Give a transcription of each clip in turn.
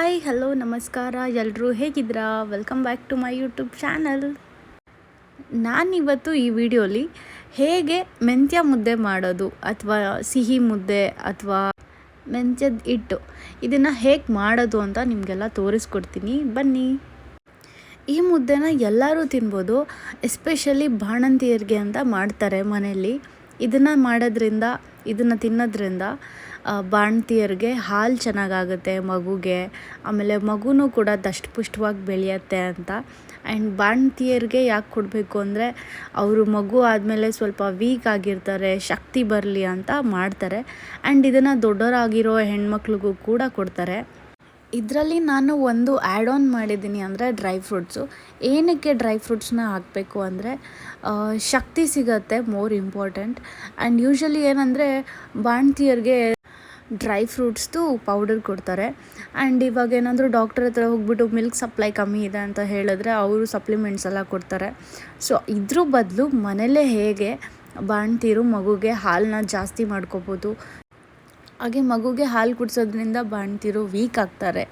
Hi, hello, ನಮಸ್ಕಾರ. ಎಲ್ಲರೂ ಹೇಗಿದ್ದೀರಾ? Welcome back to my YouTube channel ನಾನಿವತ್ತು ಈ ವಿಡಿಯೋಲಿ ಹೇಗೆ ಮೆಂತ್ಯ ಮುದ್ದೆ ಮಾಡೋದು ಅಥವಾ ಸಿಹಿ ಮುದ್ದೆ ಅಥವಾ ಮೆಂತ್ಯದ ಹಿಟ್ಟು ಇದನ್ನು ಹೇಗೆ ಮಾಡೋದು ಅಂತ ನಿಮಗೆಲ್ಲ ತೋರಿಸ್ಕೊಡ್ತೀನಿ. ಬನ್ನಿ. ಈ ಮುದ್ದೆನ ಎಲ್ಲರೂ ತಿನ್ಬೋದು, ಎಸ್ಪೆಷಲಿ ಬಾಣಂತಿಯರಿಗೆ ಅಂತ ಮಾಡ್ತಾರೆ ಮನೆಯಲ್ಲಿ. ಇದನ್ನು ಮಾಡೋದ್ರಿಂದ, ಇದನ್ನು ತಿನ್ನೋದ್ರಿಂದ ಬಾಣ್ತಿಯರಿಗೆ ಹಾಲು ಚೆನ್ನಾಗಾಗುತ್ತೆ ಮಗುಗೆ. ಆಮೇಲೆ ಮಗುನೂ ಕೂಡ ದಷ್ಟಪುಷ್ಟವಾಗಿ ಬೆಳೆಯುತ್ತೆ ಅಂತ. ಆ್ಯಂಡ್ ಬಾಣ್ತಿಯರಿಗೆ ಯಾಕೆ ಕೊಡಬೇಕು ಅಂದರೆ, ಅವರು ಮಗು ಆದಮೇಲೆ ಸ್ವಲ್ಪ ವೀಕ್ ಆಗಿರ್ತಾರೆ, ಶಕ್ತಿ ಬರಲಿ ಅಂತ ಮಾಡ್ತಾರೆ. ಆ್ಯಂಡ್ ಇದನ್ನು ದೊಡ್ಡವರಾಗಿರೋ ಹೆಣ್ಮಕ್ಳಿಗೂ ಕೂಡ ಕೊಡ್ತಾರೆ. ಇದರಲ್ಲಿ ನಾನು ಒಂದು ಆ್ಯಡ್ ಆನ್ ಮಾಡಿದ್ದೀನಿ ಅಂದರೆ ಡ್ರೈ ಫ್ರೂಟ್ಸು ಏನಕ್ಕೆ ಡ್ರೈ ಫ್ರೂಟ್ಸ್ನ ಹಾಕಬೇಕು ಅಂದರೆ ಶಕ್ತಿ ಸಿಗತ್ತೆ ಮೋರ್ ಇಂಪಾರ್ಟೆಂಟ್ ಆ್ಯಂಡ್ ಯೂಶ್ವಲಿ ಏನಂದರೆ, ಬಾಣ್ತಿಯರಿಗೆ ಡ್ರೈ ಫ್ರೂಟ್ಸ್ದು ಪೌಡರ್ ಕೊಡ್ತಾರೆ. ಆ್ಯಂಡ್ ಇವಾಗ ಏನಾದರೂ ಡಾಕ್ಟರ್ ಹತ್ರ ಹೋಗ್ಬಿಟ್ಟು ಮಿಲ್ಕ್ ಸಪ್ಲೈ ಕಮ್ಮಿ ಇದೆ ಅಂತ ಹೇಳಿದ್ರೆ ಅವರು ಸಪ್ಲಿಮೆಂಟ್ಸ್ ಎಲ್ಲ ಕೊಡ್ತಾರೆ. ಸೊ ಇದ್ರ ಬದಲು ಮನೇಲೇ ಹೇಗೆ ಬಾಣ್ತಿರು ಮಗುಗೆ ಹಾಲನ್ನ ಜಾಸ್ತಿ ಮಾಡ್ಕೋಬೋದು ಹಾಗೆ ಮಗುಗೆ ಹಾಲು ಕುಡಿಸೋದ್ರಿಂದ ಬಾಣ್ತಿರು ವೀಕ್ ಆಗ್ತಾರೆ.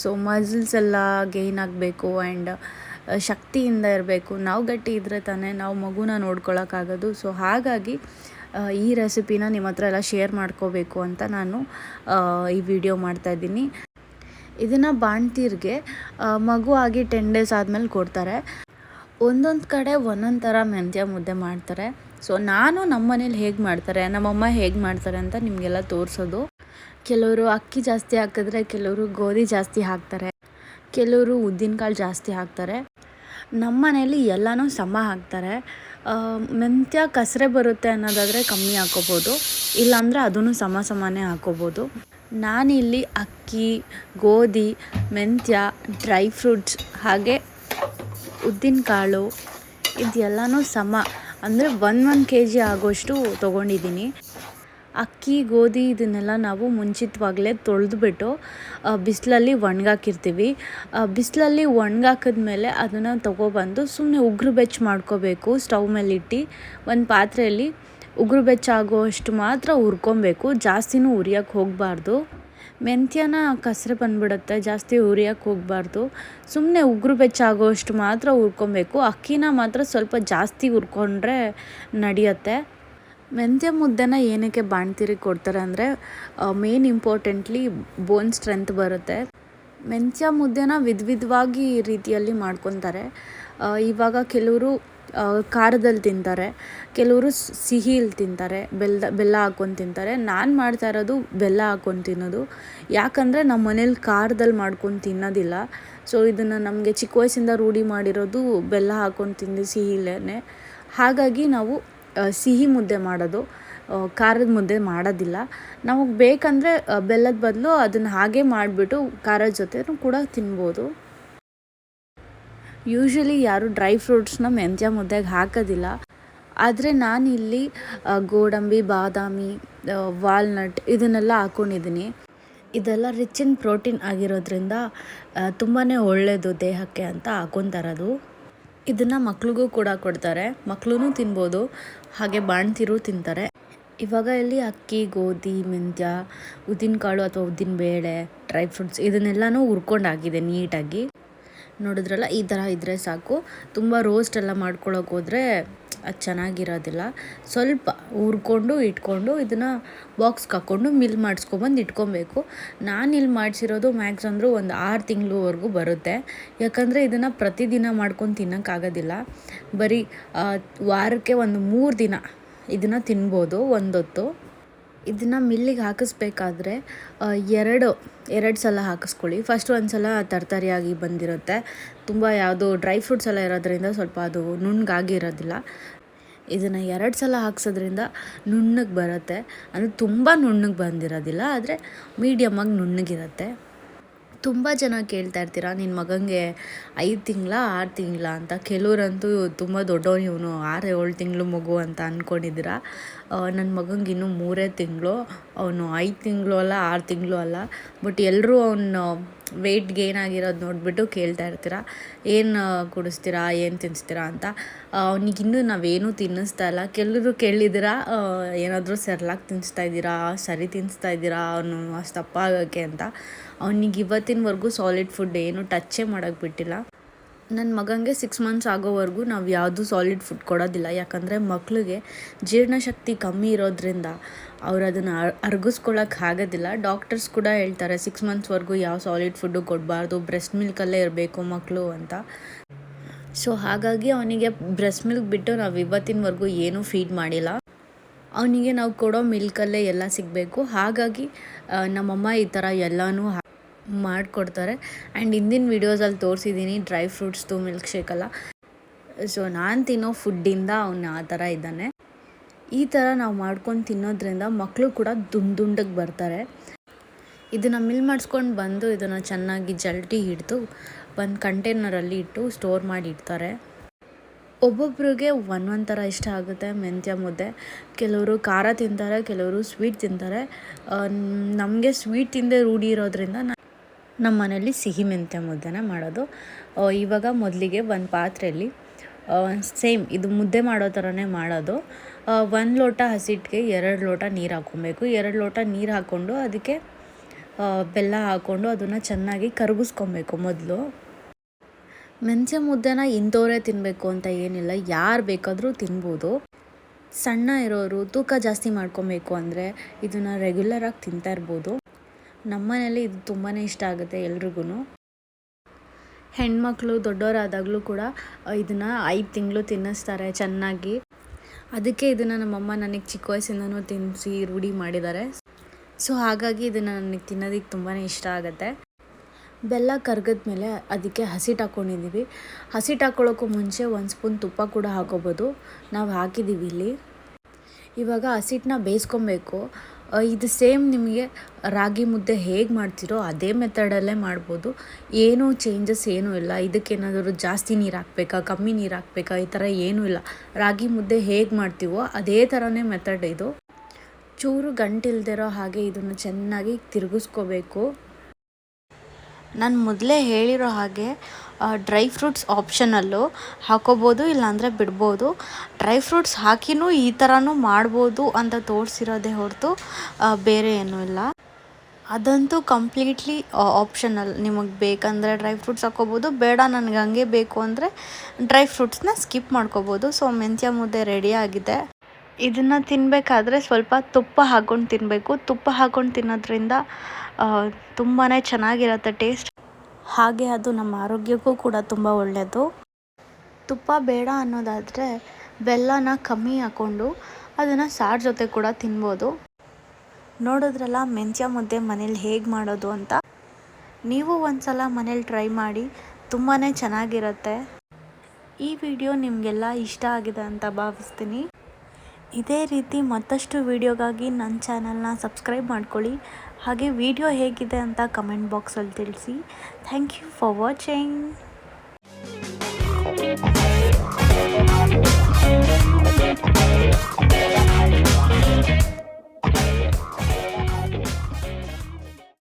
ಸೊ ಮಸಲ್ಸ್ ಎಲ್ಲ ಗೇನ್ ಆಗಬೇಕು ಆ್ಯಂಡ್ ಶಕ್ತಿಯಿಂದ ಇರಬೇಕು. ನಾವು ಗಟ್ಟಿ ಇದ್ದರೆ ತಾನೇ ನಾವು ಮಗುನ ನೋಡ್ಕೊಳಕ್ಕಾಗೋದು ಸೊ ಹಾಗಾಗಿ ಈ ರೆಸಿಪಿನ ನಿಮ್ಮ ಹತ್ರ ಎಲ್ಲ ಶೇರ್ ಮಾಡ್ಕೋಬೇಕು ಅಂತ ನಾನು ಈ ವಿಡಿಯೋ ಮಾಡ್ತಾಯಿದ್ದೀನಿ ಇದನ್ನು ಬಾಣ್ತೀರ್ಗೆ ಆ, ಮಗು ಆಗಿ ಟೆನ್ ಡೇಸ್ ಆದಮೇಲೆ ಕೊಡ್ತಾರೆ. ಒಂದೊಂದು ಕಡೆ ಒಂದೊಂದು ಥರ ಮೆಂತ್ಯ ಮುದ್ದೆ ಮಾಡ್ತಾರೆ. ಸೊ ನಾನು ನಮ್ಮ ಮನೇಲಿ ಹೇಗೆ ಮಾಡ್ತಾರೆ, ನಮ್ಮಮ್ಮ ಹೇಗೆ ಮಾಡ್ತಾರೆ ಅಂತ ನಿಮಗೆಲ್ಲ ತೋರಿಸೋದು. ಕೆಲವರು ಅಕ್ಕಿ ಜಾಸ್ತಿ ಹಾಕಿದ್ರೆ ಕೆಲವರು ಗೋಧಿ ಜಾಸ್ತಿ ಹಾಕ್ತಾರೆ. ಕೆಲವರು ಉದ್ದಿನಕಾಳು ಜಾಸ್ತಿ ಹಾಕ್ತಾರೆ. ನಮ್ಮ ಮನೇಲಿ ಎಲ್ಲನೂ ಸಮ ಹಾಕ್ತಾರೆ. ಮೆಂತ್ಯ ಕಸರೆ ಬರುತ್ತೆ ಅನ್ನೋದಾದರೆ ಕಮ್ಮಿ ಹಾಕೋಬೋದು. ಇಲ್ಲಾಂದರೆ ಅದನ್ನು ಸಮ ಸಮಾನೇ ಹಾಕೋಬೋದು. ನಾನಿಲ್ಲಿ ಅಕ್ಕಿ, ಗೋಧಿ, ಮೆಂತ್ಯ, ಡ್ರೈ ಫ್ರೂಟ್ಸ್ ಹಾಗೆ ಉದ್ದಿನಕಾಳು ಇದೆಲ್ಲನೂ ಸಮ. ಅಂದರೆ ಒನ್ ಒನ್ ಕೆ ಜಿ ಆಗೋಷ್ಟು ತೊಗೊಂಡಿದ್ದೀನಿ. ಅಕ್ಕಿ, ಗೋಧಿ ಇದನ್ನೆಲ್ಲ ನಾವು ಮುಂಚಿತವಾಗಲೇ ತೊಳೆದುಬಿಟ್ಟು ಬಿಸಿಲಲ್ಲಿ ಒಣಗಾಕಿರ್ತೀವಿ. ಬಿಸಿಲಲ್ಲಿ ಒಣಗಾಕಿದ್ಮೇಲೆ ಅದನ್ನು ತೊಗೊಬಂದು ಸುಮ್ಮನೆ ಉಗುರು ಬೆಚ್ಚ ಮಾಡ್ಕೋಬೇಕು, ಸ್ಟವ್ ಮೇಲೆ ಇಟ್ಟು. ಒಂದು ಪಾತ್ರೆಯಲ್ಲಿ ಉಗುರು ಬೆಚ್ಚಾಗುವಷ್ಟು ಮಾತ್ರ ಹುರ್ಕೊಬೇಕು, ಜಾಸ್ತಿನೂ ಹುರಿಯೋಕ್ಕೆ ಹೋಗಬಾರ್ದು. ಮೆಂತ್ಯನ ಕಸರೆ ಬಂದ್ಬಿಡುತ್ತೆ, ಜಾಸ್ತಿ ಹುರಿಯೋಕ್ಕೆ ಹೋಗಬಾರ್ದು. ಸುಮ್ಮನೆ ಉಗುರು ಬೆಚ್ಚಾಗೋಷ್ಟು ಮಾತ್ರ ಹುರ್ಕೊಬೇಕು ಅಕ್ಕಿನ ಮಾತ್ರ ಸ್ವಲ್ಪ ಜಾಸ್ತಿ ಹುರ್ಕೊಂಡ್ರೆ ನಡೆಯುತ್ತೆ. ಮೆಂತ್ಯ ಮುದ್ದೆನ ಏನಕ್ಕೆ ಬಾಣ್ತೀರಿ ಕೊಡ್ತಾರೆ ಅಂದರೆ ಮೇನ್ ಇಂಪಾರ್ಟೆಂಟ್ಲಿ ಬೋನ್ ಸ್ಟ್ರೆಂತ್ ಬರುತ್ತೆ. ಮೆಂತ್ಯ ಮುದ್ದೆನ ವಿಧ ವಿಧವಾಗಿ ರೀತಿಯಲ್ಲಿ ಮಾಡ್ಕೊತಾರೆ. ಇವಾಗ ಕೆಲವರು ಖಾರದಲ್ಲಿ ತಿಂತಾರೆ. ಕೆಲವರು ಸಿಹಿಯಲ್ಲಿ ತಿಂತಾರೆ ಬೆಲ್ಲ ಬೆಲ್ಲ ಹಾಕ್ಕೊಂಡು ತಿಂತಾರೆ. ನಾನು ಮಾಡ್ತಾ ಇರೋದು ಬೆಲ್ಲ ಹಾಕ್ಕೊಂಡು ತಿನ್ನೋದು. ಯಾಕಂದರೆ ನಮ್ಮ ಮನೇಲಿ ಖಾರದಲ್ಲಿ ಮಾಡ್ಕೊಂಡು ತಿನ್ನೋದಿಲ್ಲ. ಸೊ ಇದನ್ನು ನಮಗೆ ಚಿಕ್ಕ ವಯಸ್ಸಿಂದ ರೂಢಿ ಮಾಡಿರೋದು ಬೆಲ್ಲ ಹಾಕ್ಕೊಂಡು ತಿಂದು ಸಿಹಿಲೇ ಹಾಗಾಗಿ ನಾವು ಸಿಹಿ ಮುದ್ದೆ ಮಾಡೋದು ಖಾರದ ಮುದ್ದೆ ಮಾಡೋದಿಲ್ಲ. ನಮಗೆ ಬೇಕಂದರೆ ಬೆಲ್ಲದ ಬದಲು ಅದನ್ನು ಹಾಗೆ ಮಾಡಿಬಿಟ್ಟು ಖಾರದ ಜೊತೆ ಕೂಡ ತಿನ್ಬೋದು. ಯೂಶ್ವಲಿ ಯಾರು ಡ್ರೈ ಫ್ರೂಟ್ಸ್ನ ಮೆಂತ್ಯ ಮುದ್ದೆಗೆ ಹಾಕೋದಿಲ್ಲ. ಆದರೆ ನಾನು ಇಲ್ಲಿ ಗೋಡಂಬಿ, ಬಾದಾಮಿ ವಾಲ್ನಟ್ ಇದನ್ನೆಲ್ಲ ಹಾಕ್ಕೊಂಡಿದ್ದೀನಿ ಇದೆಲ್ಲ ರಿಚ್ ಇನ್ ಪ್ರೋಟೀನ್ ಆಗಿರೋದ್ರಿಂದ ತುಂಬಾ ಒಳ್ಳೆಯದು ದೇಹಕ್ಕೆ ಅಂತ ಹಾಕೊಂತಾರದು. ಇದನ್ನು ಮಕ್ಳಿಗೂ ಕೂಡ ಕೊಡ್ತಾರೆ. ಮಕ್ಕಳೂ ತಿನ್ಬೋದು. ಹಾಗೆ ಬಾಣ್ತಿರು ತಿಂತಾರೆ. ಇವಾಗ ಇಲ್ಲಿ ಅಕ್ಕಿ, ಗೋಧಿ, ಮೆಂತ್ಯ, ಉದ್ದಿನಕಾಳು ಅಥವಾ ಉದ್ದಿನಬೇಳೆ ಡ್ರೈ ಫ್ರೂಟ್ಸ್ ಇದನ್ನೆಲ್ಲನೂ ಹುರ್ಕೊಂಡಾಗಿದೆ ನೀಟಾಗಿ. ನೋಡಿದ್ರಲ್ಲ, ಈ ಥರ ಇದ್ದರೆ ಸಾಕು. ತುಂಬ ರೋಸ್ಟ್ ಎಲ್ಲ ಮಾಡ್ಕೊಳ್ಳೋಕೆ ಹೋದರೆ ಅದು ಚೆನ್ನಾಗಿರೋದಿಲ್ಲ. ಸ್ವಲ್ಪ ಹುರ್ಕೊಂಡು ಇಟ್ಕೊಂಡು ಇದನ್ನು ಬಾಕ್ಸ್ಗೆ ಹಾಕ್ಕೊಂಡು ಮಿಲ್ ಮಾಡಿಸ್ಕೊಬಂದು ಇಟ್ಕೊಬೇಕು. ನಾನು ಇಲ್ಲಿ ಮಾಡಿಸಿರೋದು ಮ್ಯಾಕ್ಸ್ ಅಂದರೂ ಒಂದು ಆರು ತಿಂಗಳವರೆಗೂ ಬರುತ್ತೆ. ಯಾಕಂದರೆ ಇದನ್ನು ಪ್ರತಿದಿನ ಮಾಡ್ಕೊಂಡು ತಿನ್ನೋಕ್ಕಾಗೋದಿಲ್ಲ ಬರೀ ವಾರಕ್ಕೆ ಒಂದು ಮೂರು ದಿನ ಇದನ್ನು ತಿನ್ಬೋದು ಒಂದೊತ್ತು ಇದನ್ನು ಮಿಲ್ಲಿಗೆ ಹಾಕಿಸ್ಬೇಕಾದ್ರೆ ಎರಡು ಎರಡು ಸಲ ಹಾಕಿಸ್ಕೊಳ್ಳಿ. ಫಸ್ಟ್ ಒಂದು ಸಲ ತರ್ತರಿಯಾಗಿ ಬಂದಿರುತ್ತೆ. ತುಂಬ ಯಾವುದು ಡ್ರೈ ಫ್ರೂಟ್ಸ್ ಎಲ್ಲ ಇರೋದ್ರಿಂದ ಸ್ವಲ್ಪ ಅದು ನುಣ್ಣಗಾಗಿರೋದಿಲ್ಲ ಇದನ್ನು ಎರಡು ಸಲ ಹಾಕ್ಸೋದ್ರಿಂದ ನುಣ್ಣಗೆ ಬರುತ್ತೆ. ಅಂದರೆ ತುಂಬ ನುಣ್ಣಗೆ ಬಂದಿರೋದಿಲ್ಲ, ಆದರೆ ಮೀಡಿಯಮ್ಮಾಗಿ ನುಣ್ಣಗಿರುತ್ತೆ. ತುಂಬ ಜನ ಕೇಳ್ತಾ ಇರ್ತೀರ ನಿನ್ನ ಮಗನಿಗೆ ಐದು ತಿಂಗಳ, ಆರು ತಿಂಗಳ ಅಂತ? ಕೆಲವರಂತೂ ತುಂಬ ದೊಡ್ಡವನು ಇವನು, ಆರು, ಏಳು ತಿಂಗಳು ಮಗು ಅಂತ ಅಂದ್ಕೊಂಡಿದ್ದೀರ ನನ್ನ ಮಗನಿಗೆ ಇನ್ನೂ ಮೂರೇ ತಿಂಗಳು, ಅವನು ಐದು ತಿಂಗಳು ಅಲ್ಲ, ಆರು ತಿಂಗಳು ಅಲ್ಲ, ಬಟ್ ಎಲ್ಲರೂ ಅವನ ವೆಯ್ಟ್ ಗೇನ್ ಆಗಿರೋದು ನೋಡಿಬಿಟ್ಟು ಕೇಳ್ತಾ ಇರ್ತೀರಾ? ಏನು ಕುಡಿಸ್ತೀರಾ, ಏನು ತಿನ್ನಿಸ್ತೀರಾ ಅಂತ? ಅವನಿಗಿನ್ನೂ ನಾವೇನೂ ತಿನ್ನಿಸ್ತಾ ಇಲ್ಲ. ಕೆಲವರು ಕೇಳಿದ್ದೀರಾ ಏನಾದರೂ ಸೆರ್ಲಾಕ್ ತಿನ್ನಿಸ್ತಾ ಇದ್ದೀರಾ, ಸರಿ ತಿನ್ನಿಸ್ತಾ ಇದ್ದೀರಾ, ಅವನು ಅಷ್ಟು ತಪ್ಪಾಗೋಕ್ಕೆ ಅಂತ? ಅವನಿಗೆ ಇವತ್ತಿನವರೆಗೂ ಸಾಲಿಡ್ ಫುಡ್ ಏನು ಟಚ್ಚೇ ಮಾಡೋಕ್ಕೆ ಬಿಟ್ಟಿಲ್ಲ. ನನ್ನ ಮಗನಿಗೆ ಸಿಕ್ಸ್ ಮಂತ್ಸ್ ಆಗೋವರೆಗೂ ನಾವು ಯಾವುದೂ ಸಾಲಿಡ್ ಫುಡ್ ಕೊಡೋದಿಲ್ಲ. ಯಾಕಂದರೆ ಮಕ್ಕಳಿಗೆ ಜೀರ್ಣಶಕ್ತಿ ಕಮ್ಮಿ ಇರೋದ್ರಿಂದ ಅವ್ರು ಅದನ್ನು ಅರ್ಗಿಸ್ಕೊಳ್ಳೋಕೆ ಆಗೋದಿಲ್ಲ. ಡಾಕ್ಟರ್ಸ್ ಕೂಡ ಹೇಳ್ತಾರೆ ಸಿಕ್ಸ್ ಮಂತ್ಸ್ವರೆಗೂ ಯಾವ ಸಾಲಿಡ್ ಫುಡ್ಡು ಕೊಡಬಾರ್ದು. ಬ್ರೆಸ್ಟ್ ಮಿಲ್ಕಲ್ಲೇ ಇರಬೇಕು ಮಕ್ಕಳು ಅಂತ. ಸೊ ಹಾಗಾಗಿ ಅವನಿಗೆ ಬ್ರೆಸ್ಟ್ ಮಿಲ್ಕ್ ಬಿಟ್ಟು ನಾವು ಇವತ್ತಿನವರೆಗೂ ಏನೂ ಫೀಡ್ ಮಾಡಿಲ್ಲ. ಅವನಿಗೆ ನಾವು ಕೊಡೋ ಮಿಲ್ಕಲ್ಲೇ ಎಲ್ಲ ಸಿಗಬೇಕು. ಹಾಗಾಗಿ ನಮ್ಮಮ್ಮ ಈ ಥರ ಎಲ್ಲನೂ ಮಾಡಿಕೊಡ್ತಾರೆ. ಆ್ಯಂಡ್ ಹಿಂದಿನ ವೀಡಿಯೋಸಲ್ಲಿ ತೋರಿಸಿದ್ದೀನಿ ಡ್ರೈ ಫ್ರೂಟ್ಸ್ದು ಮಿಲ್ಕ್ ಶೇಕೆಲ್ಲ ಸೊ ನಾನು ತಿನ್ನೋ ಫುಡ್ಡಿಂದ ಅವನು ಆ ಥರ ಇದ್ದಾನೆ. ಈ ಥರ ನಾವು ಮಾಡ್ಕೊಂಡು ತಿನ್ನೋದ್ರಿಂದ ಮಕ್ಕಳು ಕೂಡ ದುಂಡುಂಡಕ್ಕೆ ಬರ್ತಾರೆ. ಇದನ್ನು ಮಿಲ್ ಮಾಡಿಸ್ಕೊಂಡು ಬಂದು ಇದನ್ನು ಚೆನ್ನಾಗಿ ಜಲ್ಟಿ ಹಿಡಿದು ಒಂದು ಕಂಟೈನರಲ್ಲಿ ಇಟ್ಟು ಸ್ಟೋರ್ ಮಾಡಿ ಇಡ್ತಾರೆ. ಒಬ್ಬೊಬ್ರಿಗೆ ಒಂದೊಂದು ಥರ ಇಷ್ಟ ಆಗುತ್ತೆ. ಮೆಂತ್ಯ ಮುದ್ದೆ, ಕೆಲವರು ಖಾರ ತಿಂತಾರೆ, ಕೆಲವರು ಸ್ವೀಟ್ ತಿಂತಾರೆ. ನಮಗೆ ಸ್ವೀಟ್ ತಿಂದೇ ರೂಢಿ ಇರೋದ್ರಿಂದ ನಮ್ಮ ಮನೇಲಿ ಸಿಹಿ ಮೆಂತ್ಯ ಮುದ್ದೆನ ಮಾಡೋದು. ಇವಾಗ ಮೊದಲಿಗೆ ಒಂದು ಪಾತ್ರೆಯಲ್ಲಿ ಸೇಮ್ ಇದು ಮುದ್ದೆ ಮಾಡೋ ಥರನೇ ಮಾಡೋದು. ಒಂದು ಲೋಟ ಹಸಿಟ್ಟಿಗೆ ಎರಡು ಲೋಟ ನೀರು ಹಾಕ್ಕೊಬೇಕು. ಎರಡು ಲೋಟ ನೀರು ಹಾಕ್ಕೊಂಡು ಅದಕ್ಕೆ ಬೆಲ್ಲ ಹಾಕ್ಕೊಂಡು ಅದನ್ನು ಚೆನ್ನಾಗಿ ಕರಗಿಸ್ಕೊಬೇಕು ಮೊದಲು. ಮೆಂತ್ಯ ಮುದ್ದೆನ ಇಂಥವರೇ ತಿನ್ನಬೇಕು ಅಂತ ಏನಿಲ್ಲ. ಯಾರು ಬೇಕಾದರೂ ತಿನ್ಬೋದು. ಸಣ್ಣ ಇರೋರು ತೂಕ ಜಾಸ್ತಿ ಮಾಡ್ಕೊಬೇಕು ಅಂದರೆ ಇದನ್ನು ರೆಗ್ಯುಲರಾಗಿ ತಿಂತಾ ಇರ್ಬೋದು. ನಮ್ಮ ಮನೇಲಿ ಇದು ತುಂಬಾ ಇಷ್ಟ ಆಗುತ್ತೆ ಎಲ್ರಿಗೂ. ಹೆಣ್ಮಕ್ಳು ದೊಡ್ಡವರಾದಾಗಲೂ ಕೂಡ ಇದನ್ನು ಐದು ತಿಂಗಳು ತಿನ್ನಿಸ್ತಾರೆ ಚೆನ್ನಾಗಿ. ಅದಕ್ಕೆ ಇದನ್ನು ನಮ್ಮಮ್ಮ ನನಗೆ ಚಿಕ್ಕ ವಯಸ್ಸಿಂದನೂ ತಿನ್ನಿಸಿ ರೂಢಿ ಮಾಡಿದ್ದಾರೆ. ಸೊ ಹಾಗಾಗಿ ಇದನ್ನು ನನಗೆ ತಿನ್ನೋದಕ್ಕೆ ತುಂಬಾ ಇಷ್ಟ ಆಗುತ್ತೆ. ಬೆಲ್ಲ ಕರ್ಗದ್ಮೇಲೆ ಅದಕ್ಕೆ ಹಸಿಟ್ಟು ಹಾಕ್ಕೊಂಡಿದ್ದೀವಿ ಹಸಿಟ್ಟು ಹಾಕ್ಕೊಳ್ಳೋಕ್ಕೂ ಮುಂಚೆ ಒಂದು ಸ್ಪೂನ್ ತುಪ್ಪ ಕೂಡ ಹಾಕೋಬೋದು. ನಾವು ಹಾಕಿದ್ದೀವಿ ಇಲ್ಲಿ. ಇವಾಗ ಹಸಿಟ್ಟನ್ನ ಬೇಯಿಸ್ಕೊಬೇಕು. ಇದು ಸೇಮ್ ನಿಮಗೆ ರಾಗಿ ಮುದ್ದೆ ಹೇಗೆ ಮಾಡ್ತೀರೋ ಅದೇ ಮೆಥಡಲ್ಲೇ ಮಾಡ್ಬೋದು. ಏನೂ ಚೇಂಜಸ್ ಏನೂ ಇಲ್ಲ. ಇದಕ್ಕೇನಾದರೂ ಜಾಸ್ತಿ ನೀರು ಹಾಕ್ಬೇಕಾ, ಕಮ್ಮಿ ನೀರು ಹಾಕ್ಬೇಕಾ, ಈ ಥರ ಏನೂ ಇಲ್ಲ. ರಾಗಿ ಮುದ್ದೆ ಹೇಗೆ ಮಾಡ್ತೀವೋ ಅದೇ ಥರನೇ ಮೆಥಡ್ ಇದು. ಚೂರು ಗಂಟಿಲ್ದಿರೋ ಹಾಗೆ ಇದನ್ನು ಚೆನ್ನಾಗಿ ತಿರುಗಿಸ್ಕೋಬೇಕು. ನಾನು ಮೊದಲೇ ಹೇಳಿರೋ ಹಾಗೆ ಡ್ರೈ ಫ್ರೂಟ್ಸ್ ಆಪ್ಷನಲ್ಲು ಹಾಕೋಬೋದು, ಇಲ್ಲಾಂದರೆ ಬಿಡ್ಬೋದು. ಡ್ರೈ ಫ್ರೂಟ್ಸ್ ಹಾಕಿನೂ ಈ ಥರನೂ ಮಾಡ್ಬೋದು ಅಂತ ತೋರಿಸಿರೋದೇ ಹೊರತು ಬೇರೆ ಏನೂ ಇಲ್ಲ. ಅದಂತೂ ಕಂಪ್ಲೀಟ್ಲಿ ಆಪ್ಷನಲ್ ನಿಮಗೆ ಬೇಕಂದರೆ ಡ್ರೈ ಫ್ರೂಟ್ಸ್ ಹಾಕೋಬೋದು, ಬೇಡ ನನಗೆ ಹಂಗೆ ಬೇಕು ಅಂದರೆ ಡ್ರೈ ಫ್ರೂಟ್ಸ್ನ ಸ್ಕಿಪ್ ಮಾಡ್ಕೋಬೋದು. ಸೊ ಮೆಂತ್ಯ ಮುದ್ದೆ ರೆಡಿ ಆಗಿದೆ. ಇದನ್ನು ತಿನ್ನಬೇಕಾದ್ರೆ ಸ್ವಲ್ಪ ತುಪ್ಪ ಹಾಕ್ಕೊಂಡು ತಿನ್ನಬೇಕು ತುಪ್ಪ ಹಾಕ್ಕೊಂಡು ತಿನ್ನೋದ್ರಿಂದ ತುಂಬಾ ಚೆನ್ನಾಗಿರತ್ತೆ ಟೇಸ್ಟ್ ಹಾಗೆ ಅದು ನಮ್ಮ ಆರೋಗ್ಯಕ್ಕೂ ಕೂಡ ತುಂಬ ಒಳ್ಳೆಯದು ತುಪ್ಪ ಬೇಡ ಅನ್ನೋದಾದರೆ ಬೆಲ್ಲನ ಕಮ್ಮಿ ಹಾಕ್ಕೊಂಡು ಅದನ್ನು ಸಾರು ಜೊತೆ ಕೂಡ ತಿನ್ಬೋದು. ನೋಡಿದ್ರಲ್ಲ, ಮೆಂತ್ಯ ಮುದ್ದೆ ಮನೇಲಿ ಹೇಗೆ ಮಾಡೋದು ಅಂತ. ನೀವು ಒಂದು ಸಲ ಮನೇಲಿ ಟ್ರೈ ಮಾಡಿ ತುಂಬಾ ಚೆನ್ನಾಗಿರುತ್ತೆ. ಈ ವಿಡಿಯೋ ನಿಮಗೆಲ್ಲ ಇಷ್ಟ ಆಗಿದೆ ಅಂತ ಭಾವಿಸ್ತೀನಿ. ಇದೇ ರೀತಿ ಮತ್ತಷ್ಟು ವೀಡಿಯೋಗಾಗಿ ನನ್ನ ಚಾನಲ್ನ ಸಬ್ಸ್ಕ್ರೈಬ್ ಮಾಡ್ಕೊಳ್ಳಿ. ಹಾಗೆ ವಿಡಿಯೋ ಹೇಗಿದೆ ಅಂತ ಕಮೆಂಟ್ ಬಾಕ್ಸಲ್ಲಿ ತಿಳಿಸಿ. Thank you for watching.